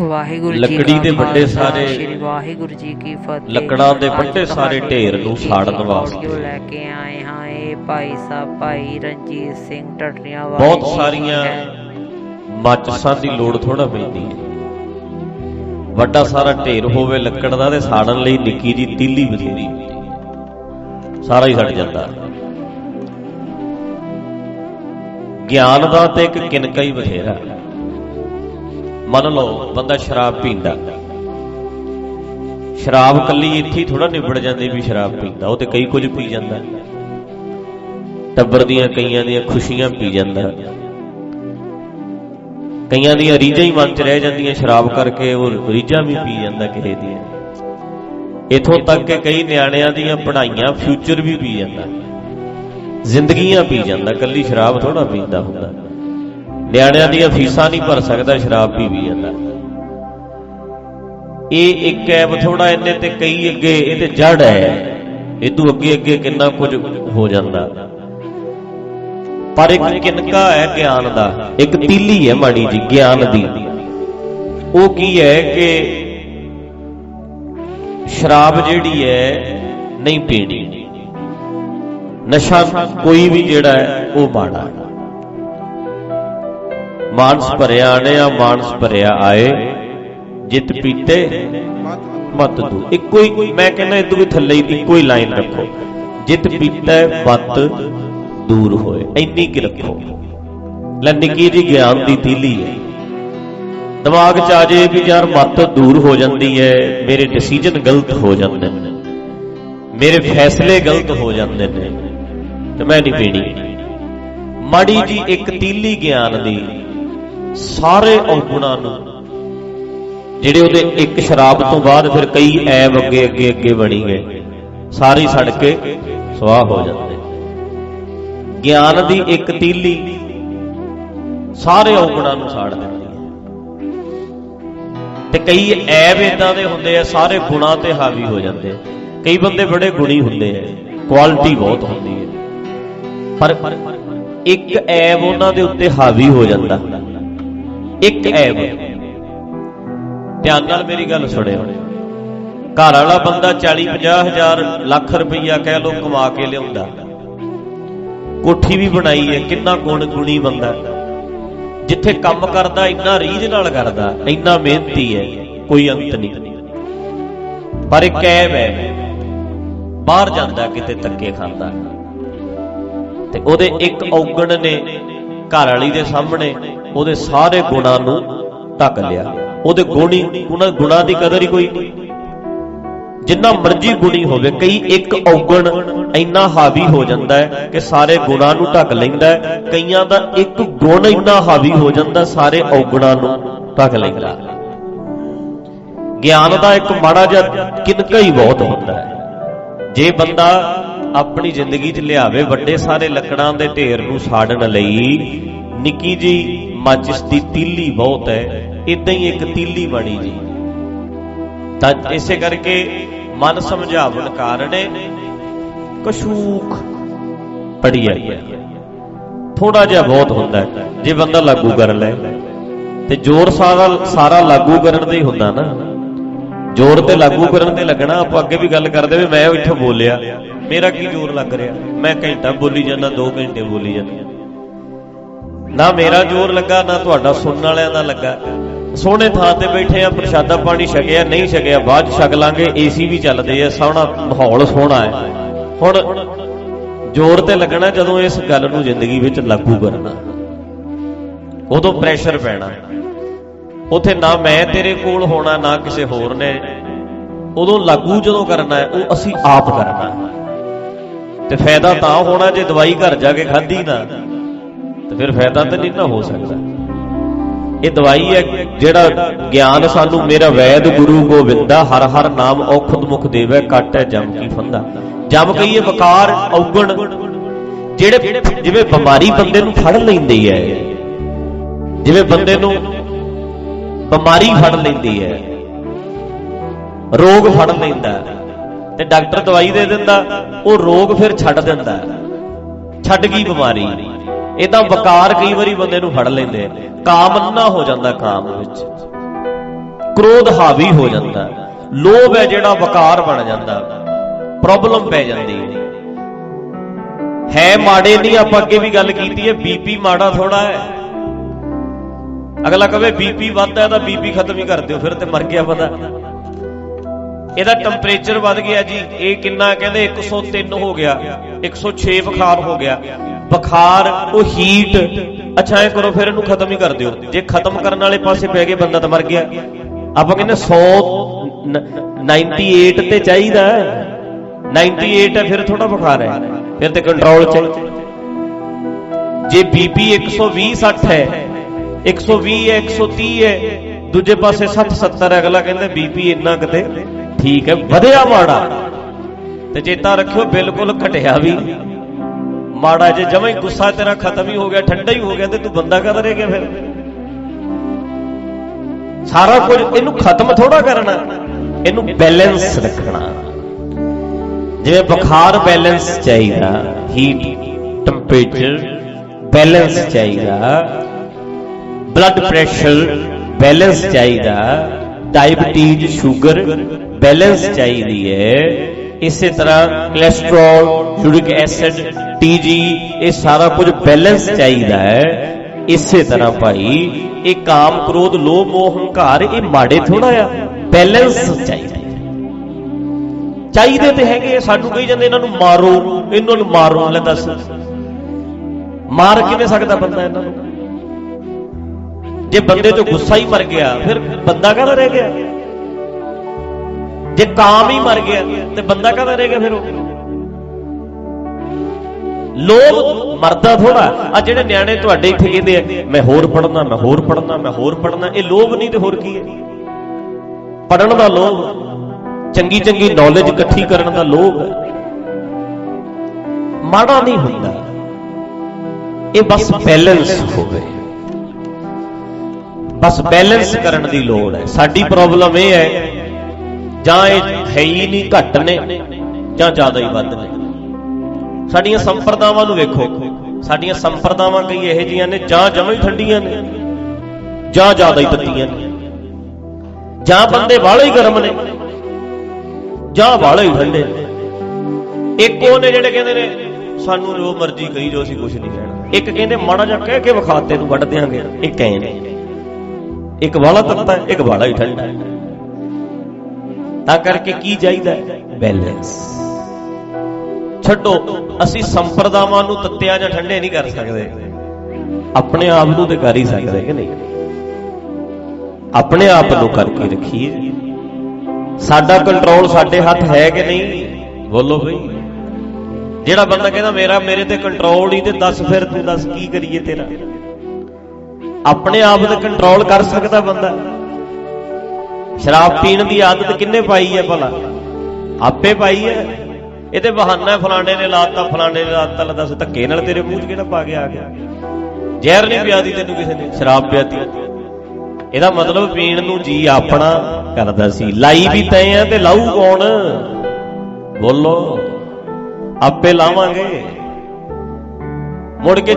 ਵਾਹਿਗੁਰੂ ਜੀ ਲੱਕੜੀ ਦੇ ਵੱਡੇ ਸਾਰੇ ਸ੍ਰੀ ਵਾਹਿਗੁਰੂ ਜੀ ਕੀ ਫਤਿਹ ਲੱਕੜਾਂ ਦੇ ਵੱਡੇ ਸਾਰੇ ਢੇਰ ਨੂੰ ਸਾੜਨ ਵਾਸਤੇ। ਲੈ ਕੇ ਆਏ ਹਾਂ ਇਹ ਭਾਈ ਸਾਹਿਬ ਭਾਈ ਰਣਜੀਤ ਸਿੰਘ ਟਟਰੀਆਂ ਵਾਲੇ ਬਹੁਤ ਸਾਰੀਆਂ। ਮਾਚਸਾਂ ਦੀ ਲੋੜ ਥੋੜਾ ਪੈਂਦੀ ਹੈ ਵੱਡਾ ਸਾਰਾ ਢੇਰ ਹੋਵੇ ਲੱਕੜ ਦਾ ਤੇ ਸਾੜਨ ਲਈ ਨਿੱਕੀ ਜੀ ਤੀਲੀ ਬਥੇਰੀ। ਸਾਰਾ ਹੀ ਸੜ ਜਾਂਦਾ ਗਿਆਨ ਦਾ ਤੇ ਇੱਕ ਕਿਨਕਾ ਹੀ ਬਥੇਰਾ ਮੰਨ ਲਓ, ਬੰਦਾ ਸ਼ਰਾਬ ਪੀਂਦਾ। ਸ਼ਰਾਬ ਕੱਲੀ ਇੱਥੇ ਥੋੜਾ ਨਿਬੜ ਜਾਂਦੀ ਵੀ ਸ਼ਰਾਬ ਪੀਂਦਾ, ਉਹ ਤੇ ਕਈ ਕੁਝ ਪੀ ਜਾਂਦਾ। ਟੱਬਰ ਦੀਆਂ ਕਈਆਂ ਦੀਆਂ ਖੁਸ਼ੀਆਂ ਪੀ ਜਾਂਦਾ। ਕਈਆਂ ਦੀਆਂ ਰੀਝਾਂ ਹੀ ਮਨ 'ਚ ਰਹਿ ਜਾਂਦੀਆਂ ਸ਼ਰਾਬ ਕਰਕੇ, ਉਹ ਰੀਝਾਂ ਵੀ ਪੀ ਜਾਂਦਾ ਕਿਸੇ ਦੀਆਂ। ਇਥੋਂ ਤੱਕ ਕਿ ਕਈ ਨਿਆਣਿਆਂ ਦੀਆਂ ਪੜ੍ਹਾਈਆਂ ਫਿਊਚਰ ਵੀ ਪੀ ਜਾਂਦਾ। ਜ਼ਿੰਦਗੀਆਂ ਪੀ ਜਾਂਦਾ, ਕੱਲੀ ਸ਼ਰਾਬ ਥੋੜਾ ਪੀਂਦਾ ਹੁੰਦਾ। ਨਿਆਣਿਆਂ ਦੀਆਂ ਫੀਸਾਂ ਨਹੀਂ ਭਰ ਸਕਦਾ, ਸ਼ਰਾਬ ਪੀ ਵੀ ਜਾਂਦਾ। ਇਹ ਇੱਕ ਐਬ ਥੋੜਾ ਇਹਨੇ ਤੇ ਕਈ ਅੱਗੇ, ਇਹ ਤੇ ਜੜ ਹੈ। ਇਹ ਇਦੋਂ ਅੱਗੇ ਅੱਗੇ ਕਿੰਨਾ ਕੁਝ ਹੋ ਜਾਂਦਾ। ਪਰ ਇੱਕ ਕਿਨਕਾ ਹੈ ਗਿਆਨ ਦਾ, ਇੱਕ ਤੀਲੀ ਹੈ ਮਾੜੀ ਜੀ, ਗਿਆਨ ਦੀ। ਉਹ ਕੀ ਹੈ ਕਿ ਸ਼ਰਾਬ ਜਿਹੜੀ ਹੈ ਨਹੀਂ ਪੀਣੀ। ਨਸ਼ਾ ਕੋਈ ਵੀ ਜਿਹੜਾ ਹੈ, ਉਹ ਮਾੜਾ ਹੈ ਮਾਨਸ ਭਰਿਆ ਆਣਿਆ ਮਾਨਸ ਭਰਿਆ ਆਏ। ਜਿਤ ਪੀਤੇ, ਮਤ ਦੂ। ਇੱਕੋ ਹੀ, ਮੈਂ ਕਹਿੰਦਾ ਇਦੋਂ ਵੀ ਥੱਲੇ ਇੱਕੋ ਹੀ ਲਾਈਨ ਰੱਖੋ। ਜਿਤ ਪੀਤਾ, ਮਤ ਦੂਰ ਹੋਏ। ਇੰਨੀ ਕਿ ਰੱਖੋ। ਲੈ ਨਿੱਕੀ ਜੀ ਗਿਆਨ ਦੀ ਤੀਲੀ ਹੈ। ਦਿਮਾਗ 'ਚ ਆ ਜੇ ਵੀ ਯਾਰ ਮਤ ਦੂਰ ਹੋ ਜਾਂਦੀ ਹੈ, ਮੇਰੇ ਡਿਸੀਜਨ ਗਲਤ ਹੋ ਜਾਂਦੇ ਨੇ। ਮੇਰੇ ਫੈਸਲੇ ਗਲਤ ਹੋ ਜਾਂਦੇ ਨੇ। ਤੇ ਮੈਂ ਨਹੀਂ ਪੀਣੀ। ਮਾੜੀ ਜੀ ਇੱਕ ਤੀਲੀ ਗਿਆਨ ਦੀ ਸਾਰੇ ਔਗੁਣਾਂ ਨੂੰ। ਜਿਹੜੇ ਉਹਦੇ ਇੱਕ ਸ਼ਰਾਬ ਤੋਂ ਬਾਅਦ ਫਿਰ ਕਈ ਐਬ ਅੱਗੇ ਅੱਗੇ ਅੱਗੇ ਬਣੀ ਗਏ। ਸਾਰੀ ਸੜ ਕੇ ਸਵਾਹ ਹੋ ਜਾਂਦੇ। ਗਿਆਨ ਦੀ ਇੱਕ ਤੀਲੀ ਸਾਰੇ ਔਗੁਣਾਂ ਨੂੰ ਸਾੜ ਦਿੰਦੀ ਹੈ। ਤੇ ਕਈ ਐਬ ਇਦਾਂ ਦੇ ਹੁੰਦੇ ਆ, ਸਾਰੇ ਗੁਣਾਂ ਤੇ ਹਾਵੀ ਹੋ ਜਾਂਦੇ ਆ। ਕਈ ਬੰਦੇ ਬੜੇ ਗੁਣੀ ਹੁੰਦੇ ਆ, ਕੁਆਲਿਟੀ ਬਹੁਤ ਹੁੰਦੀ ਹੈ। ਪਰ ਇੱਕ ਐਬ ਉਹਨਾਂ ਦੇ ਉੱਤੇ ਹਾਵੀ ਹੋ ਜਾਂਦਾ। ਇੱਕ ਐਬ ਧਿਆਨ ਨਾਲ ਮੇਰੀ ਗੱਲ ਸੁਣਿਓ। ਘਰ ਵਾਲਾ ਬੰਦਾ 40 50 ਹਜ਼ਾਰ ਲੱਖ ਰੁਪਈਆ ਕਹਿ ਲੋ ਕਮਾ ਕੇ ਲਿਆਉਂਦਾ। ਕੋਠੀ ਵੀ ਬਣਾਈ ਹੈ, ਕਿੰਨਾ ਗੁਣ ਗੁਣੀ ਬੰਦਾ। ਜਿੱਥੇ ਕੰਮ ਕਰਦਾ, ਇੰਨਾ ਰੀਝ ਨਾਲ ਕਰਦਾ, ਇੰਨਾ ਮਿਹਨਤੀ ਹੈ, ਕੋਈ ਅੰਤ ਨਹੀਂ। ਪਰ ਇੱਕ ਐਬ ਹੈ ਬਾਹਰ ਜਾਂਦਾ, ਕਿਤੇ ਧੱਕੇ ਖਾਂਦਾ। ਤੇ ਉਹਦੇ ਇੱਕ ਔਗਣ ਨੇ ਘਰ ਵਾਲੀ ਦੇ ਸਾਹਮਣੇ ਉਹਦੇ ਸਾਰੇ ਗੁਣਾਂ ਨੂੰ ਢੱਕ ਲਿਆ। ਉਹਦੇ ਗੁਣੀ ਗੁਣਾ ਗੁਣਾਂ ਦੀ ਕਦਰ ਹੀ ਕੋਈ ਜਿੰਨਾ ਮਰਜ਼ੀ ਗੁਣੀ ਹੋਵੇ, ਕਈ ਇੱਕ ਔਗਣ ਇੰਨਾ ਹਾਵੀ ਹੋ ਜਾਂਦਾ ਹੈ ਕਿ ਸਾਰੇ ਗੁਣਾਂ ਨੂੰ ਢੱਕ ਲੈਂਦਾ ਹੈ। ਕਈਆਂ ਦਾ ਇੱਕ ਗੁਣ ਇੰਨਾ ਹਾਵੀ ਹੋ ਜਾਂਦਾ, ਸਾਰੇ ਔਗਣਾਂ ਨੂੰ ਢੱਕ ਲੈਂਦਾ ਗਿਆਨ ਦਾ ਇੱਕ ਮਾੜਾ ਜਿਹਾ ਕਿਨਕਾ ਹੀ ਬਹੁਤ ਹੁੰਦਾ ਹੈ। ਜੇ ਬੰਦਾ ਆਪਣੀ ਜ਼ਿੰਦਗੀ 'ਚ ਲਿਆਵੇ ਵੱਡੇ ਸਾਰੇ ਲੱਕੜਾਂ ਦੇ ਢੇਰ ਨੂੰ ਸਾੜਨ ਲਈ, ਨਿੱਕੀ ਜੀ ਮਾਚਿਸ ਦੀ ਤੀਲੀ ਬਹੁਤ ਹੈ ਇਦਾਂ ਹੀ ਇੱਕ ਤੀਲੀ ਬਣੀ ਜੀ। ਤਾਂ ਇਸੇ ਕਰਕੇ ਮਨ ਸਮਝਾਵਣ ਕਾਰਣੇ ਕਸ਼ੂਖ ਪੜੀ ਆਈ ਥੋੜਾ ਜਿਹਾ ਬਹੁਤ ਹੁੰਦਾ ਜੇ ਬੰਦਾ ਲਾਗੂ ਕਰ ਲੈ। ਤੇ ਜ਼ੋਰ ਸਾਰਾ ਸਾਰਾ ਲਾਗੂ ਕਰਨ ਤੇ ਹੀ ਹੁੰਦਾ ਨਾ। ਜ਼ੋਰ ਤੇ ਲਾਗੂ ਕਰਨ ਤੇ ਲੱਗਣਾ, ਆਪਾਂ ਅੱਗੇ ਵੀ ਗੱਲ ਕਰਦੇ ਵੀ ਮੈਂ ਇੱਥੇ ਬੋਲਿਆ। ਮੇਰਾ ਕੀ ਜ਼ੋਰ ਲੱਗ ਰਿਹਾ? ਮੈਂ ਘੰਟਾ ਬੋਲੀ ਜਾਂਦਾ 2 ਘੰਟੇ ਬੋਲੀ ਜਾਂਦਾ। ਨਾ ਮੇਰਾ ਜ਼ੋਰ ਲੱਗਾ, ਨਾ ਤੁਹਾਡਾ ਸੁਣਨ ਵਾਲਿਆਂ ਦਾ ਲੱਗਾ। ਸੋਹਣੇ ਥਾਂ ਤੇ ਬੈਠੇ ਆ, ਪ੍ਰਸ਼ਾਦਾ ਪਾਣੀ ਛਕਿਆ, ਨਹੀਂ ਛਕਿਆ, ਬਾਅਦ ਛਕ ਲਾਂਗੇ, ਏਸੀ ਵੀ ਚੱਲਦੇ ਆ, ਸੋਹਣਾ ਮਾਹੌਲ ਸੋਹਣਾ ਹੈ। ਹੁਣ ਜ਼ੋਰ ਤੇ ਲੱਗਣਾ ਜਦੋਂ ਇਸ ਗੱਲ ਨੂੰ ਜ਼ਿੰਦਗੀ ਵਿੱਚ ਲਾਗੂ ਕਰਨਾ। ਉਦੋਂ ਪ੍ਰੈਸ਼ਰ ਪੈਣਾ। ਉਥੇ ਨਾ ਮੈਂ ਤੇਰੇ ਕੋਲ ਹੋਣਾ, ਨਾ ਕਿਸੇ ਹੋਰ ਨੇ। ਉਦੋਂ ਲਾਗੂ ਜਦੋਂ ਕਰਨਾ ਹੈ, ਉਹ ਅਸੀਂ ਆਪ ਕਰਨਾ। ਤੇ ਫਾਇਦਾ ਤਾਂ ਹੋਣਾ ਜੇ ਦਵਾਈ ਘਰ ਜਾ ਕੇ ਖਾਧੀ ਨਾ। ਤੇ ਫਿਰ ਫਾਇਦਾ ਤਾਂ ਨਹੀਂ ਨਾ ਹੋ ਸਕਦਾ। ਇਹ ਦਵਾਈ ਹੈ ਜਿਹੜਾ ਗਿਆਨ ਸਾਨੂੰ ਮੇਰਾ ਵੈਦ ਗੁਰੂ ਗੋਬਿੰਦਾ ਹਰ ਹਰ ਨਾਮ ਔਖਦ ਮੁਖ ਦੇਵੇ, ਕੱਟ ਜਮ ਕੀ ਫੰਦਾ। ਜਮ ਕਹੀਏ ਵਕਾਰ, ਔਗਣ, ਜਿਹੜੇ ਜਿਵੇਂ ਬਿਮਾਰੀ ਬੰਦੇ ਨੂੰ ਫੜ ਲੈਂਦੀ ਹੈ, ਜਿਵੇਂ ਬੰਦੇ ਨੂੰ ਬਿਮਾਰੀ ਫੜ ਲੈਂਦੀ ਹੈ, ਰੋਗ ਫੜ ਲੈਂਦਾ ਤੇ ਡਾਕਟਰ ਦਵਾਈ ਦੇ ਦਿੰਦਾ, ਉਹ ਰੋਗ ਫਿਰ ਛੱਡ ਦਿੰਦਾ ਛੱਡ ਗਈ ਬਿਮਾਰੀ। ਇਹ ਤਾਂ ਵਕਾਰ ਕਈ ਵਾਰੀ ਬੰਦੇ ਨੂੰ ਫੜ ਲੈਂਦੇ ਆ। ਕਾਮ ਅੰਨਾ ਹੋ ਜਾਂਦਾ ਕਾਮ ਵਿੱਚ। ਕ੍ਰੋਧ ਹਾਵੀ ਹੋ ਜਾਂਦਾ। ਲੋਭ ਹੈ ਜਿਹੜਾ ਵਕਾਰ ਬਣ ਜਾਂਦਾ। ਪ੍ਰੋਬਲਮ ਪੈ ਜਾਂਦੀ ਹੈ। ਹੈ ਮਾੜੇ ਨਹੀਂ, ਆਪਾਂ ਅੱਗੇ ਵੀ ਗੱਲ ਕੀਤੀ ਹੈ ਬੀਪੀ ਮਾੜਾ ਥੋੜਾ ਹੈ। ਅਗਲਾ ਕਹੇ ਬੀਪੀ ਵੱਧਦਾ ਹੈ ਤਾਂ ਬੀਪੀ ਖਤਮ ਹੀ ਕਰ ਦਿਓ, ਫਿਰ ਤੇ ਮਰ ਗਿਆ ਬੰਦਾ। ਇਹਦਾ ਟੈਂਪਰੇਚਰ ਵੱਧ ਗਿਆ ਜੀ, ਇਹ ਕਿੰਨਾ ਕਹਿੰਦੇ 103 ਹੋ ਗਿਆ 106 ਬੁਖਾਰ ਹੋ ਗਿਆ। ਬੁਖਾਰ, ਉਹ ਹੀਟ ਅੱਛਾ ਇਹ ਕਰੋ, ਫਿਰ ਇਹਨੂੰ ਖਤਮ ਹੀ ਕਰ ਦਿਓ। ਜੇ ਖਤਮ ਕਰਨ ਵਾਲੇ ਪਾਸੇ ਪੈ ਗਏ, ਬੰਦਾ ਤਾਂ ਮਰ ਗਿਆ। ਆਪਾਂ ਕਹਿੰਦੇ 100 98 ਤੇ ਚਾਹੀਦਾ ਹੈ। 98 ਹੈ, ਫਿਰ ਥੋੜਾ ਬੁਖਾਰ ਹੈ। ਫਿਰ ਤੇ ਕੰਟਰੋਲ ਚ ਹੈ। ਜੇ ਬੀਪੀ 120 60 ਹੈ 120 ਹੈ 130 ਹੈ, ਦੂਜੇ ਪਾਸੇ 60 70 ਅਗਲਾ ਕਹਿੰਦਾ ਬੀਪੀ ਇੰਨਾ ਕਿਤੇ ਠੀਕ ਹੈ, ਵਧਿਆ ਮਾੜਾ। ਤੇ ਚੇਤਾ ਰੱਖਿਓ, ਬਿਲਕੁਲ ਘਟਿਆ ਵੀ। ਮਾੜਾ ਜੇ ਜਮਾਂ ਹੀ ਗੁੱਸਾ ਤੇਰਾ ਖਤਮ ਹੀ ਹੋ ਗਿਆ, ਠੰਡਾ ਹੀ ਹੋ ਗਿਆ ਤੇ ਤੂੰ ਬੰਦਾ ਕਦ ਰਹਿ ਗਿਆ ਫਿਰ? ਸਾਰਾ ਕੁਝ ਇਹਨੂੰ ਖਤਮ ਥੋੜਾ ਕਰਨਾ, ਇਹਨੂੰ ਬੈਲੈਂਸ ਰੱਖਣਾ। ਜਿਵੇਂ ਬੁਖਾਰ ਬੈਲੈਂਸ ਚਾਹੀਦਾ ਹੀਟ ਟੈਂਪਰੇਚਰ ਬੈਲੈਂਸ ਚਾਹੀਦਾ ਬਲੱਡ ਪ੍ਰੈਸ਼ਰ ਬੈਲੈਂਸ ਚਾਹੀਦਾ ਡਾਇਬੀਟੀਜ਼ ਸ਼ੂਗਰ ਬੈਲੈਂਸ ਚਾਹੀਦੀ ਹੈ। ਇਸੇ ਤਰ੍ਹਾਂ ਕੋਲੇਸਟ੍ਰੋਲ ਯੂਰਿਕ ਐਸਿਡ ਟੀਜੀ ਇਹ ਸਾਰਾ ਕੁਝ ਬੈਲੈਂਸ ਚਾਹੀਦਾ ਹੈ। ਇਸੇ ਤਰ੍ਹਾਂ ਭਾਈ, ਇਹ ਕਾਮ ਕ੍ਰੋਧ, ਲੋਭ, ਮੋਹ, ਹੰਕਾਰ, ਇਹ ਮਾੜੇ ਥੋੜਾ ਆ। ਬੈਲੈਂਸ ਚਾਹੀਦਾ ਚਾਹੀਦੇ ਤੇ ਹੈਗੇ ਸਾਨੂੰ ਕਹੀ ਜਾਂਦੇ ਇਹਨਾਂ ਨੂੰ ਮਾਰੋ, ਇਹਨਾਂ ਨੂੰ ਮਾਰੋ, ਲੈ ਦੱਸ। ਮਾਰ ਕਿਵੇਂ ਸਕਦਾ ਬੰਦਾ ਇਹਨਾਂ ਨੂੰ? ਜੇ ਬੰਦੇ ਤੋਂ ਗੁੱਸਾ ਹੀ ਮਰ ਗਿਆ, ਫਿਰ ਬੰਦਾ ਕਾਹਦਾ ਰਹਿ ਗਿਆ? ਜੇ ਕਾਮ ਹੀ ਮਰ ਗਿਆ, ਤੇ ਬੰਦਾ ਕਾਹਦਾ ਰਹਿ ਗਿਆ ਫਿਰ ਉਹ? ਲੋਭ ਮਰਦਾ ਥੋੜਾ। ਆ ਜਿਹੜੇ ਨਿਆਣੇ ਤੁਹਾਡੇ ਇੱਥੇ ਕਹਿੰਦੇ ਆ, ਮੈਂ ਹੋਰ ਪੜਨਾ ਮੈਂ ਹੋਰ ਪੜਨਾ ਮੈਂ ਹੋਰ ਪੜਨਾ ਇਹ ਲੋਭ ਨਹੀਂ ਤੇ ਹੋਰ ਕੀ ਹੈ? ਪੜਨ ਦਾ ਲੋਭ, ਚੰਗੀ ਚੰਗੀ ਨੌਲੇਜ ਇਕੱਠੀ ਕਰਨ ਦਾ ਲੋਭ ਹੈ। ਮਾੜਾ ਨਹੀਂ ਹੁੰਦਾ। ਇਹ ਬਸ ਬੈਲੈਂਸ ਹੋਵੇ। ਬਸ ਬੈਲੈਂਸ ਕਰਨ ਦੀ ਲੋੜ ਹੈ। ਸਾਡੀ ਪ੍ਰੋਬਲਮ ਇਹ ਹੈ, ਜਾਂ ਇਹ ਹੈ ਹੀ ਨਹੀਂ, ਘੱਟ ਨੇ, ਜਾਂ ਜ਼ਿਆਦਾ ਹੀ ਵੱਧ ਨੇ। ਸਾਡੀਆਂ ਸੰਪਰਦਾਵਾਂ ਨੂੰ ਵੇਖੋ। ਸਾਡੀਆਂ ਸੰਪਰਦਾਵਾਂ ਕਈ ਇਹੋ ਜੀਆਂ ਨੇ, ਜਾਂ ਜਮਾਂ ਹੀ ਠੰਡੀਆਂ ਨੇ, ਜਾਂ ਜ਼ਿਆਦਾ ਹੀ ਤੱਤੀਆਂ ਨੇ। ਜਾਂ ਬੰਦੇ ਵਾਲੇ ਹੀ ਗਰਮ ਨੇ, ਜਾਂ ਵਾਲੇ ਹੀ ਠੰਡੇ ਇੱਕ ਉਹ ਨੇ ਜਿਹੜੇ ਕਹਿੰਦੇ ਨੇ, ਸਾਨੂੰ ਜੋ ਮਰਜ਼ੀ ਕਹੀ ਜੋ ਅਸੀਂ ਕੁਝ ਨਹੀਂ ਕਹਿਣਾ। ਇੱਕ ਕਹਿੰਦੇ, ਮਾੜਾ ਜਿਹਾ ਕਹਿ ਕੇ ਵਿਖਾਤੇ ਨੂੰ ਵੱਢ ਦਿਆਂਗੇ। ਇੱਕ ਐ ਨੇ ਇੱਕ ਵਾਲਾ ਤੱਤਾ ਇੱਕ ਵਾਲਾ ਹੀ ਠੰਡਾ ਤਾਂ ਕਰਕੇ ਕੀ ਚਾਹੀਦਾ ਬੈਲੈਂਸ। ਛੱਡੋ, ਅਸੀਂ ਸੰਪਰਦਾਵਾਂ ਨੂੰ ਤੱਤਿਆ ਜਾਂ ਠੰਡੇ ਨਹੀਂ ਕਰ ਸਕਦੇ। ਆਪਣੇ ਆਪ ਨੂੰ ਤੇ ਕਰ ਹੀ ਸਕਦੇ ਕਿ ਨਹੀਂ? ਆਪਣੇ ਆਪ ਨੂੰ ਕਰਕੇ ਰੱਖੀਏ। ਸਾਡਾ ਕੰਟਰੋਲ ਸਾਡੇ ਹੱਥ ਹੈ ਕਿ ਨਹੀਂ? ਬੋਲੋ ਬਈ। ਜਿਹੜਾ ਬੰਦਾ ਕਹਿੰਦਾ, ਮੇਰਾ, ਮੇਰੇ ਤੇ ਕੰਟਰੋਲ ਹੀ ਤੇ ਦੱਸ ਫਿਰ ਤੂੰ ਦੱਸ ਕੀ ਕਰੀਏ ਤੇਰਾ? ਆਪਣੇ ਆਪ ਤੇ ਕੰਟਰੋਲ ਕਰ ਸਕਦਾ ਬੰਦਾ। ਸ਼ਰਾਬ ਪੀਣ ਦੀ ਆਦਤ ਕਿੰਨੇ ਪਾਈ ਹੈ ਭਲਾ? ਆਪੇ ਪਾਈ ਹੈ। ਇਹ ਤੇ ਬਹਾਨਾ ਫਲਾਣੇ ਨੇ ਲਾਤਾ ਫਲਾਣੇ ਨੇ ਲਾਤਾ ਲੈ ਦੱਸ, ਧੱਕੇ ਨਾਲ ਤੇਰੇ ਮੂੰਹ 'ਚ ਕਿਹੜਾ ਪਾ ਕੇ ਆ ਗਿਆ? ਜ਼ਹਿਰ ਨਹੀਂ ਪਿਆਦੀ ਤੈਨੂੰ ਕਿਸੇ ਨੇ, ਸ਼ਰਾਬ ਪਿਆਦੀ। ਇਹਦਾ ਮਤਲਬ ਪੀਣ ਨੂੰ ਜੀ ਆਪਣਾ ਕਰਦਾ ਸੀ। ਲਾਈ ਵੀ ਤੈ ਆ ਤੇ ਲਾਊ ਕੌਣ? ਬੋਲੋ, ਆਪੇ ਲਾਵਾਂਗੇ। ਮੁੜ ਕੇ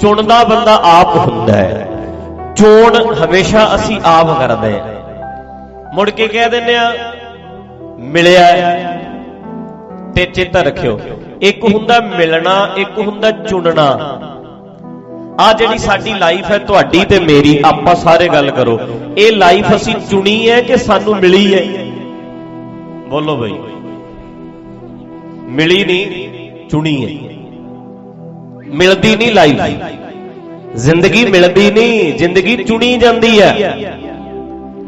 ਚੁਣਦਾ ਬੰਦਾ ਆਪ ਹੁੰਦਾ ਹੈ। ਚੋਣ ਹਮੇਸ਼ਾ ਅਸੀਂ ਆਪ ਕਰਦੇ ਹਾਂ। ਮੁੜ ਕੇ ਕਹਿ ਦਿੰਦੇ ਆ ਮਿਲਿਆ ਤੇ ਚੇਤਾ ਰੱਖਿਓ। ਇੱਕ ਹੁੰਦਾ ਮਿਲਣਾ, ਇੱਕ ਹੁੰਦਾ ਚੁਣਨਾ। ਆ ਜਿਹੜੀ ਸਾਡੀ ਲਾਈਫ ਹੈ ਤੁਹਾਡੀ ਤੇ ਮੇਰੀ, ਆਪਾਂ ਸਾਰੇ ਗੱਲ ਕਰੋ। ਇਹ ਲਾਈਫ ਅਸੀਂ ਚੁਣੀ ਹੈ ਕਿ ਸਾਨੂੰ ਮਿਲੀ ਹੈ? ਬੋਲੋ ਬਈ। ਮਿਲੀ ਨਹੀਂ, ਚੁਣੀ ਹੈ। ਮਿਲਦੀ ਨਹੀਂ ਲਾਈਫ। ਜ਼ਿੰਦਗੀ ਮਿਲਦੀ ਨਹੀਂ, ਜ਼ਿੰਦਗੀ ਚੁਣੀ ਜਾਂਦੀ ਹੈ।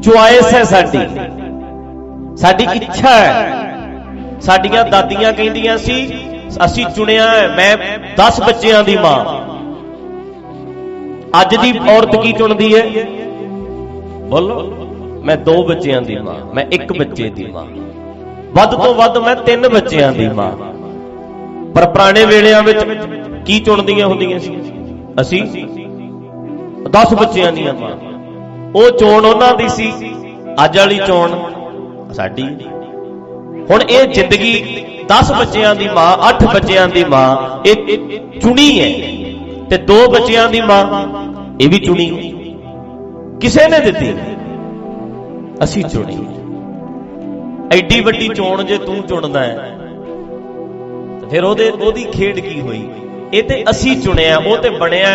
ਚੁਆਇਸ ਹੈ ਸਾਡੀ। ਸਾਡੀ ਇੱਛਾ ਹੈ। ਸਾਡੀਆਂ ਦਾਦੀਆਂ ਕਹਿੰਦੀਆਂ ਸੀ, ਅਸੀਂ ਚੁਣਿਆ ਹੈ, ਮੈਂ 10 ਬੱਚਿਆਂ ਦੀ ਮਾਂ। ਅੱਜ ਦੀ ਔਰਤ ਕੀ ਚੁਣਦੀ ਹੈ? ਬੋਲੋ, ਮੈਂ ਦੋ ਬੱਚਿਆਂ ਦੀ ਮਾਂ, ਮੈਂ ਇੱਕ ਬੱਚੇ ਦੀ ਮਾਂ। ਵੱਧ ਤੋਂ ਵੱਧ ਮੈਂ ਤਿੰਨ ਬੱਚਿਆਂ ਦੀ ਮਾਂ। ਪਰ ਪੁਰਾਣੇ ਵੇਲਿਆਂ ਵਿੱਚ ਕੀ ਚੁਣਦੀਆਂ ਹੁੰਦੀਆਂ ਸੀ? ਅਸੀਂ 10 ਬੱਚਿਆਂ ਦੀਆਂ ਮਾਂ। ਉਹ ਚੋਣ ਉਹਨਾਂ ਦੀ ਸੀ, ਅੱਜ ਵਾਲੀ ਚੋਣ ਸਾਡੀ। ਹੁਣ ਇਹ ਜ਼ਿੰਦਗੀ 10 ਬੱਚਿਆਂ ਦੀ ਮਾਂ 8 ਬੱਚਿਆਂ ਦੀ ਮਾਂ, ਇਹ ਚੁਣੀ ਹੈ ਤੇ ਦੋ ਬੱਚਿਆਂ ਦੀ ਮਾਂ, ਇਹ ਵੀ ਚੁਣੀ। ਕਿਸੇ ਨੇ ਦਿੱਤੀ? ਅਸੀਂ ਚੁਣੀ। ਐਡੀ ਵੱਡੀ ਚੋਣ ਜੇ ਤੂੰ ਚੁਣਦਾ ਹੈ, ਤੇ ਫਿਰ ਉਹਦੇ, ਉਹਦੀ ਖੇਡ ਕੀ ਹੋਈ? ਇਹ ਤੇ ਅਸੀਂ ਚੁਣਿਆ, ਉਹ ਤੇ ਬਣਿਆ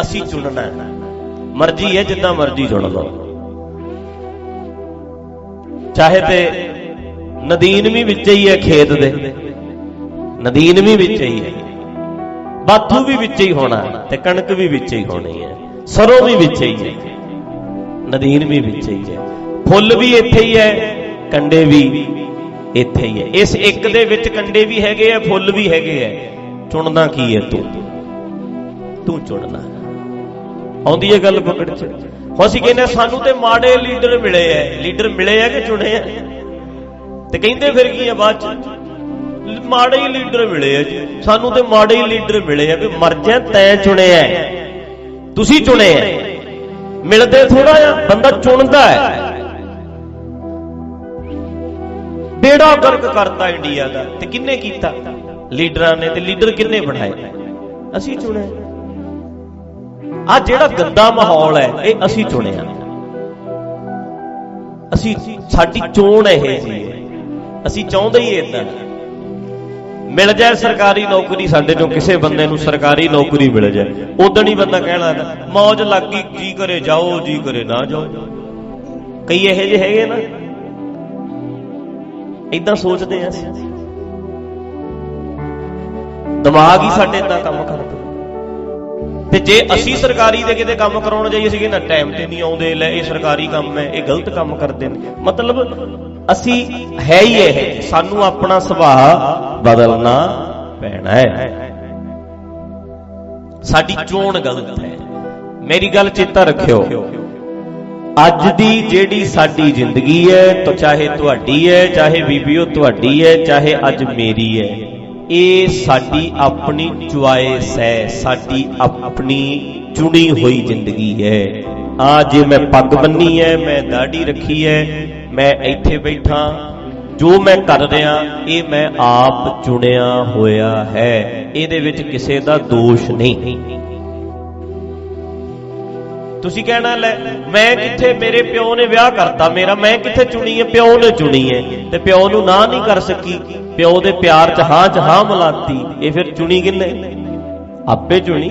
ਅਸੀਂ ਚੁਣਨਾ ਮਰਜ਼ੀ ਹੈ, ਜਿੱਦਾਂ ਮਰਜ਼ੀ ਚੁਣ ਲਓ। ਚਾਹੇ ਤੇ ਨਦੀਨ ਵੀ ਵਿੱਚ ਹੀ ਹੈ ਖੇਤ ਦੇ। ਨਦੀਨ ਵੀ ਵਿੱਚ ਹੀ ਹੈ। ਬਾਥੂ ਵੀ ਵਿੱਚ ਹੀ ਹੋਣਾ ਤੇ ਕਣਕ ਵੀ ਵਿੱਚ ਹੀ ਹੋਣੀ ਹੈ। ਸਰੋਂ ਵੀ ਵਿੱਚ ਹੀ ਹੈ। ਨਦੀਨ ਵੀ ਵਿੱਚ ਹੀ ਹੈ। ਫੁੱਲ ਵੀ ਇੱਥੇ ਹੀ ਹੈ, ਕੰਡੇ ਵੀ ਇੱਥੇ ਹੀ ਹੈ। ਇਸ ਇੱਕ ਦੇ ਵਿੱਚ ਕੰਡੇ ਵੀ ਹੈਗੇ ਆ, ਫੁੱਲ ਵੀ ਹੈਗੇ ਆ। ਚੁਣਨਾ ਕੀ ਹੈ ਤੂੰ? ਤੂੰ ਚੁਣਨਾ। ਆਉਂਦੀ ਹੈ ਗੱਲ ਪਕੜ ਚ। ਹੁਣ ਅਸੀਂ ਕਹਿੰਦੇ ਸਾਨੂੰ ਤੇ ਮਾੜੇ ਲੀਡਰ ਮਿਲੇ ਐ ਲੀਡਰ ਮਿਲੇ ਆ ਕਿ ਚੁਣੇ ਆ? ਤੇ ਕਹਿੰਦੇ ਫਿਰ ਕੀ ਆ ਬਾਅਦ ਚ? ਮਾੜੇ ਹੀ ਲੀਡਰ ਮਿਲੇ ਆ ਜੀ। ਸਾਨੂੰ ਤੇ ਮਾੜੇ ਹੀ ਲੀਡਰ ਮਿਲੇ ਆ ਵੀ ਮਰ ਜਾ ਚੁਣਿਆ ਹੈ। ਤੁਸੀਂ ਚੁਣੇ ਮਿਲਦੇ ਥੋੜਾ ਆ ਬੰਦਾ ਚੁਣਦਾ ਹੈ। ਬੇੜਾ ਗਰਕ ਕਰਤਾ ਇੰਡੀਆ ਦਾ ਤੇ ਕਿੰਨੇ ਕੀਤਾ? ਲੀਡਰਾਂ ਨੇ ਤੇ ਲੀਡਰ ਕਿੰਨੇ ਬਣਾਏ? ਅਸੀਂ ਚੁਣਿਆ। ਆ ਜਿਹੜਾ ਗੰਦਾ ਮਾਹੌਲ ਹੈ, ਇਹ ਅਸੀਂ ਚੁਣਿਆ। ਅਸੀਂ ਸਾਡੀ ਚੋਣ ਇਹ ਜੀ ਅਸੀਂ ਚਾਹੁੰਦੇ ਹੀ ਇਦਾਂ ਮਿਲ ਜਾਏ ਸਰਕਾਰੀ ਨੌਕਰੀ, ਸਾਡੇ ਚੋਂ ਕਿਸੇ ਬੰਦੇ ਨੂੰ ਸਰਕਾਰੀ ਨੌਕਰੀ ਮਿਲ ਜਾਏ। ਉਦੋਂ ਹੀ ਬੰਦਾ ਕਹਿਣ ਲੱਗਦਾ ਮੌਜ ਲੱਗ ਗਈ, ਜੀ ਕਰੇ ਜਾਓ, ਜੀ ਕਰੇ ਨਾ ਜਾਓ। ਕਈ ਇਹੋ ਜਿਹੇ ਹੈਗੇ ਨਾ। ਇਦਾਂ ਸੋਚਦੇ ਆ ਅਸੀਂ। ਦਿਮਾਗ ਹੀ ਸਾਡੇ ਇਦਾਂ ਕੰਮ ਕਰਦਾ। ਤੇ ਜੇ ਅਸੀਂ ਸਰਕਾਰੀ ਦੇ ਕਿਤੇ ਕੰਮ ਕਰਾਉਣ ਜਾਈਏ, ਅਸੀਂ ਕਹਿੰਦਾ ਟਾਈਮ ਤੇ ਨਹੀਂ ਆਉਂਦੇ, ਲੈ, ਇਹ ਸਰਕਾਰੀ ਕੰਮ ਹੈ, ਇਹ ਗਲਤ ਕੰਮ ਕਰਦੇ ਨੇ। ਮਤਲਬ ਅਸੀਂ ਹੈ ਹੀ ਇਹ, ਸਾਨੂੰ ਆਪਣਾ ਸੁਭਾਅ ਬਦਲਣਾ ਪੈਣਾ ਹੈ। ਸਾਡੀ ਚੋਣ ਗਲਤ ਹੈ। ਮੇਰੀ ਗੱਲ ਚੇਤਾ ਰੱਖਿਓ, ਅੱਜ ਦੀ ਜਿਹੜੀ ਸਾਡੀ ਜ਼ਿੰਦਗੀ ਹੈ, ਤਾਂ ਚਾਹੇ ਤੁਹਾਡੀ ਹੈ, ਚਾਹੇ ਬੀਬੀਓ ਤੁਹਾਡੀ ਹੈ, ਚਾਹੇ ਅੱਜ ਮੇਰੀ ਹੈ, ਇਹ ਸਾਡੀ ਆਪਣੀ ਚੁਆਇਸ ਹੈ, ਸਾਡੀ ਆਪਣੀ ਚੁਣੀ ਹੋਈ ਜ਼ਿੰਦਗੀ ਹੈ। ਆ ਜੇ ਮੈਂ ਪੱਗ ਬੰਨੀ ਹੈ, ਮੈਂ ਦਾੜੀ ਰੱਖੀ ਹੈ ਮੈਂ ਇੱਥੇ ਬੈਠਾ, ਜੋ ਮੈਂ ਕਰ ਰਿਹਾ, ਇਹ ਮੈਂ ਆਪ ਚੁਣਿਆ ਹੋਇਆ ਹੈ। ਇਹਦੇ ਵਿੱਚ ਕਿਸੇ ਦਾ ਦੋਸ਼ ਨਹੀਂ। ਤੁਸੀਂ ਕਹਿਣਾ, ਲੈ, ਮੈਂ ਕਿੱਥੇ ਮੇਰੇ ਪਿਓ ਨੇ ਵਿਆਹ ਕਰਤਾ ਮੇਰਾ? ਮੈਂ ਕਿੱਥੇ ਚੁਣੀ ਹੈ? ਪਿਓ ਨੇ ਚੁਣੀ ਹੈ। ਤੇ ਪਿਓ ਨੂੰ ਨਾ ਨਹੀਂ ਕਰ ਸਕੀ। ਪਿਓ ਦੇ ਪਿਆਰ ਚ ਹਾਂ ਚ ਹਾਂ ਮਿਲਾਤੀ। ਇਹ ਫਿਰ ਚੁਣੀ ਕਿੰਨੇ? ਆਪੇ ਚੁਣੀ।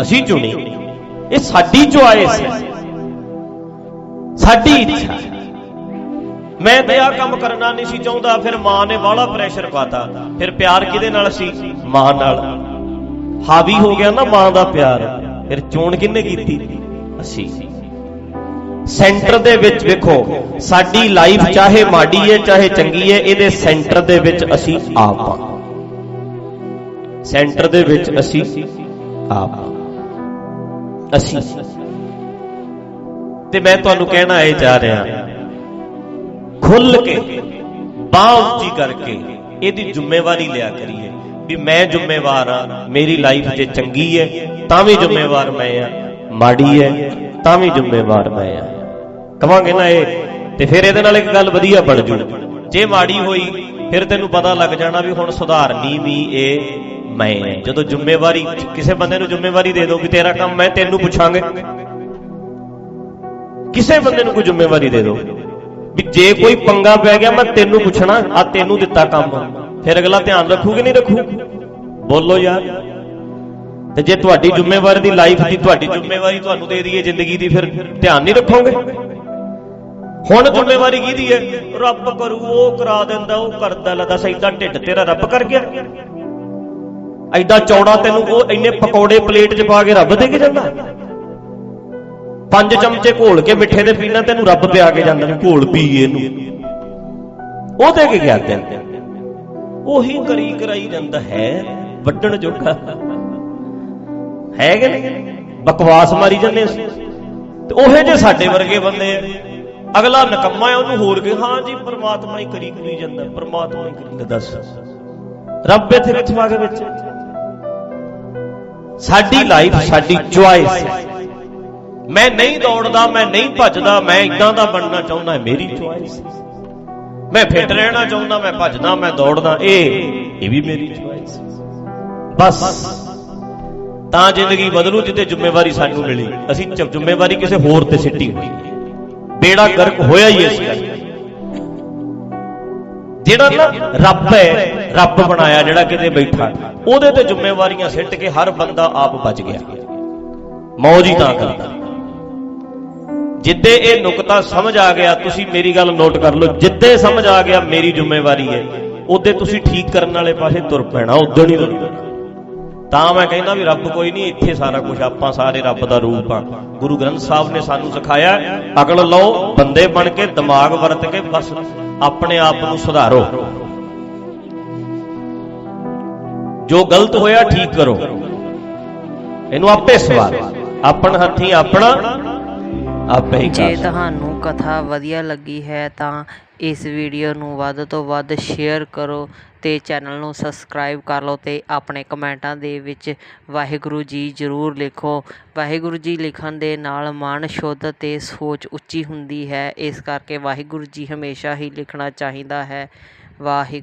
ਅਸੀਂ ਚੁਣੀ। ਇਹ ਸਾਡੀ ਚੁਆਇਸ ਹੈ। ਸਾਡੀ ਇੱਛਾ। ਮੈਂ ਤੇ ਆ ਕੰਮ ਕਰਨਾ ਨਹੀਂ ਸੀ ਚਾਹੁੰਦਾ, ਫਿਰ ਮਾਂ ਨੇ ਬਾਹਲਾ ਪ੍ਰੈਸ਼ਰ ਪਾਤਾ। ਫਿਰ ਪਿਆਰ ਕਿਹਦੇ ਨਾਲ ਸੀ? ਮਾਂ ਨਾਲ। ਹਾਵੀ ਹੋ ਗਿਆ ਨਾ ਮਾਂ ਦਾ ਪਿਆਰ। ਫਿਰ ਚੋਣ ਕਿੰਨੇ ਕੀਤੀ? ਅਸੀਂ। ਸੈਂਟਰ ਦੇ ਵਿੱਚ ਵੇਖੋ, ਸਾਡੀ ਲਾਈਫ ਚਾਹੇ ਮਾੜੀ ਹੈ, ਚਾਹੇ ਚੰਗੀ ਹੈ, ਇਹਦੇ ਸੈਂਟਰ ਦੇ ਵਿੱਚ ਅਸੀਂ ਆਪ ਹਾਂ। ਸੈਂਟਰ ਦੇ ਵਿੱਚ ਅਸੀਂ ਆਪ ਅਸੀਂ। ਤੇ ਮੈਂ ਤੁਹਾਨੂੰ ਕਹਿਣਾ ਇਹ ਚਾਹ ਰਿਹਾ ਖੁੱਲ ਕੇ, ਬਾਹ ਉੱਚੀ ਕਰਕੇ ਇਹਦੀ ਜ਼ਿੰਮੇਵਾਰੀ ਲਿਆ ਕਰੀਏ ਵੀ ਮੈਂ ਜ਼ਿੰਮੇਵਾਰ ਆ ਮੇਰੀ ਲਾਈਫ ਜੇ ਚੰਗੀ ਹੈ, ਤਾਂ ਵੀ ਜ਼ਿੰਮੇਵਾਰ ਮੈਂ ਆ ਮਾੜੀ ਹੈ, ਤਾਂ ਵੀ ਜ਼ਿੰਮੇਵਾਰ ਮੈਂ ਆ ਕਵਾਂਗੇ ਨਾ ਇਹ, ਤੇ ਫਿਰ ਇਹਦੇ ਨਾਲ ਇੱਕ ਗੱਲ ਵਧੀਆ ਬਣ ਜੂ। ਜੇ ਮਾੜੀ ਹੋਈ, ਫਿਰ ਤੈਨੂੰ ਪਤਾ ਲੱਗ ਜਾਣਾ ਵੀ ਹੁਣ ਸੁਧਾਰਨੀ ਵੀ ਇਹ ਮੈਂ ਹਾਂ। ਜਦੋਂ ਜ਼ਿੰਮੇਵਾਰੀ, ਕਿਸੇ ਬੰਦੇ ਨੂੰ ਜ਼ਿੰਮੇਵਾਰੀ ਦੇ ਦੋ ਵੀ ਤੇਰਾ ਕੰਮ ਮੈਂ ਤੈਨੂੰ ਪੁੱਛਾਂਗੇ। ਕਿਸੇ ਬੰਦੇ ਨੂੰ ਕੋਈ ਜ਼ਿੰਮੇਵਾਰੀ ਦੇ ਦਿਓ। ਵੀ ਜੇ ਕੋਈ ਪੰਗਾ ਪੈ ਗਿਆ, ਮੈਂ ਤੈਨੂੰ ਪੁੱਛਣਾ ਆ ਤੈਨੂੰ ਦਿੱਤਾ ਕੰਮ। ਫਿਰ ਅਗਲਾ ਧਿਆਨ ਰੱਖੂ ਕਿ ਨਹੀਂ ਰੱਖੂ? ਬੋਲੋ ਯਾਰ। ਤੇ ਜੇ ਤੁਹਾਡੀ ਜ਼ਿੰਮੇਵਾਰੀ ਦੀ ਲਾਈਫ ਦੀ ਤੁਹਾਡੀ ਜ਼ਿੰਮੇਵਾਰੀ ਤੁਹਾਨੂੰ ਦੇ ਦਈਏ ਜ਼ਿੰਦਗੀ ਦੀ, ਫਿਰ ਧਿਆਨ ਨਹੀਂ ਰੱਖੋਗੇ? ਹੁਣ ਜ਼ਿੰਮੇਵਾਰੀ ਕਿਹਦੀ ਹੈ? ਰੱਬ ਕਰੂ, ਉਹ ਕਰਾ ਦਿੰਦਾ, ਉਹ ਕਰਦਾ ਲੈ ਦੱਸ ਢਿੱਡ ਤੇਰਾ ਰੱਬ ਕਰ ਗਿਆ। ਐਡਾ ਚੌੜਾ ਤੈਨੂੰ ਉਹ ਇੰਨੇ ਪਕੌੜੇ ਪਲੇਟ 'ਚ ਪਾ ਕੇ ਰੱਬ ਦੇ ਕੇ ਜਾਂਦਾ। ਪੰਜ ਚਮਚੇ ਘੋਲ ਕੇ ਮਿੱਠੇ ਦੇ ਪੀਣਾ ਤੈਨੂੰ ਰੱਬ ਪਿਆ ਕੇ ਜਾਂਦਾ ਵੀ ਘੋਲ ਪੀ ਇਹਨੂੰ। ਉਹ ਦੇ ਕੇ ਗਿਆ ਤੈਨੂੰ ਉਹੀ ਕਰੀ ਕਰਾਈ ਜਾਂਦਾ ਹੈ ਵੱਡਣ ਜੋਗਾ। ਹੈ ਕਿ ਨਹੀਂ ਬਕਵਾਸ ਮਾਰੀ ਜਾਂਦੇ ਅਸੀਂ। ਤੇ ਉਹੇ ਜੇ ਸਾਡੇ ਵਰਗੇ ਬੰਦੇ ਅਗਲਾ ਨਕੰਮਾ ਹੈ ਉਹਨੂੰ ਹੋਰ ਕੇ ਹਾਂ ਜੀ ਪ੍ਰਮਾਤਮਾ ਹੀ ਕਰੀ ਕਰੀ ਜਾਂਦਾ ਪ੍ਰਮਾਤਮਾ ਹੀ ਕਰੀ ਜਾਂਦਾ। ਦੱਸ। ਰੱਬ ਇੱਥੇ ਕਿੱਥੋਂ ਆ ਗਿਆ ਵਿੱਚ? ਸਾਡੀ ਲਾਈਫ ਸਾਡੀ ਚੁਆਇਸ ਹੈ ਮੈਂ ਨਹੀਂ ਦੌੜਦਾ, ਮੈਂ ਨਹੀਂ ਭੱਜਦਾ, ਮੈਂ ਇਦਾਂ ਦਾ ਬਣਨਾ ਚਾਹੁੰਦਾ ਮੇਰੀ ਚੁਆਇਸ ਮੈਂ ਫਿੱਟ ਰਹਿਣਾ ਚਾਹੁੰਦਾ, ਮੈਂ ਭੱਜਦਾ, ਮੈਂ ਦੌੜਦਾ, ਇਹ ਇਹ ਵੀ ਮੇਰੀ ਚੁਆਇਸ ਬਸ। ਤਾਂ ਜ਼ਿੰਦਗੀ ਬਦਲੂ ਜਿੱਤੇ ਜ਼ਿੰਮੇਵਾਰੀ ਸਾਨੂੰ ਮਿਲੀ। ਅਸੀਂ ਜ਼ਿੰਮੇਵਾਰੀ ਕਿਸੇ ਹੋਰ ਤੇ ਸਿੱਟੀ ਹੋਈ ਬੇੜਾ ਗਰਕ ਹੋਇਆ ਹੀ ਇਸ ਕਰਕੇ। ਜਿਹੜਾ ਨਾ ਰੱਬ ਹੈ, ਰੱਬ ਬਣਾਇਆ ਜਿਹੜਾ ਕਿਤੇ ਬੈਠਾ, ਉਹਦੇ ਤੇ ਜ਼ਿੰਮੇਵਾਰੀਆਂ ਸਿੱਟ ਕੇ ਹਰ ਬੰਦਾ ਆਪ ਬਚ ਗਿਆ। ਮੌਜ ਹੀ ਤਾਂ ਕਰਦਾ। ਜਿੱਦੇ ਇਹ ਨੁਕਤਾ ਸਮਝ ਆ ਗਿਆ, ਤੁਸੀਂ ਮੇਰੀ ਗੱਲ ਨੋਟ ਕਰ ਲਓ। ਜਿੱਦੇ ਸਮਝ ਆ ਗਿਆ, ਮੇਰੀ ਜ਼ਿੰਮੇਵਾਰੀ ਹੈ। ਉਹਦੇ ਤੁਸੀਂ ਠੀਕ ਕਰਨ ਵਾਲੇ ਪਾਸੇ ਤੁਰ ਪੈਣਾ, ਉਦੋਂ ਹੀ ਤਾਂ ਮੈਂ ਕਹਿੰਦਾ ਵੀ ਰੱਬ ਕੋਈ ਨਹੀਂ, ਇੱਥੇ ਸਾਰਾ ਕੁਝ ਆਪਾਂ ਸਾਰੇ ਰੱਬ ਦਾ ਰੂਪ ਆ। ਗੁਰੂ ਗ੍ਰੰਥ ਸਾਹਿਬ ਨੇ ਸਾਨੂੰ ਸਿਖਾਇਆ, ਅਕਲ ਲਓ, ਬੰਦੇ ਬਣ ਕੇ, ਦਿਮਾਗ ਵਰਤ ਕੇ, ਬਸ ਆਪਣੇ ਆਪ ਨੂੰ ਸੁਧਾਰੋ। ਜੋ ਗਲਤ ਹੋਇਆ, ਠੀਕ ਕਰੋ। ਇਹਨੂੰ ਆਪੇ ਸਵਾਰ। ਆਪਣ ਹੱਥੀ ਆਪਣਾ ਆਪੇ ਹੀ ਜੇ ਤੁਹਾਨੂੰ ਕਥਾ ਵਧੀਆ ਲੱਗੀ ਹੈ ਤਾਂ ਇਸ ਵੀਡੀਓ ਨੂੰ ਵੱਧ ਤੋਂ ਵੱਧ ਸ਼ੇਅਰ ਕਰੋ ਤੇ ਚੈਨਲ ਨੂੰ ਸਬਸਕ੍ਰਾਈਬ ਕਰ ਲਓ ਤੇ ਆਪਣੇ ਕਮੈਂਟਾਂ ਦੇ ਵਿੱਚ ਵਾਹਿਗੁਰੂ ਜੀ ਜ਼ਰੂਰ ਲਿਖੋ। ਵਾਹਿਗੁਰੂ ਜੀ ਲਿਖਣ ਦੇ ਨਾਲ ਮਨ ਸ਼ੁੱਧ ਤੇ ਸੋਚ ਉੱਚੀ ਹੁੰਦੀ ਹੈ। ਇਸ ਕਰਕੇ ਵਾਹਿਗੁਰੂ ਜੀ ਹਮੇਸ਼ਾ ਹੀ ਲਿਖਣਾ ਚਾਹੀਦਾ ਹੈ। ਵਾਹਿ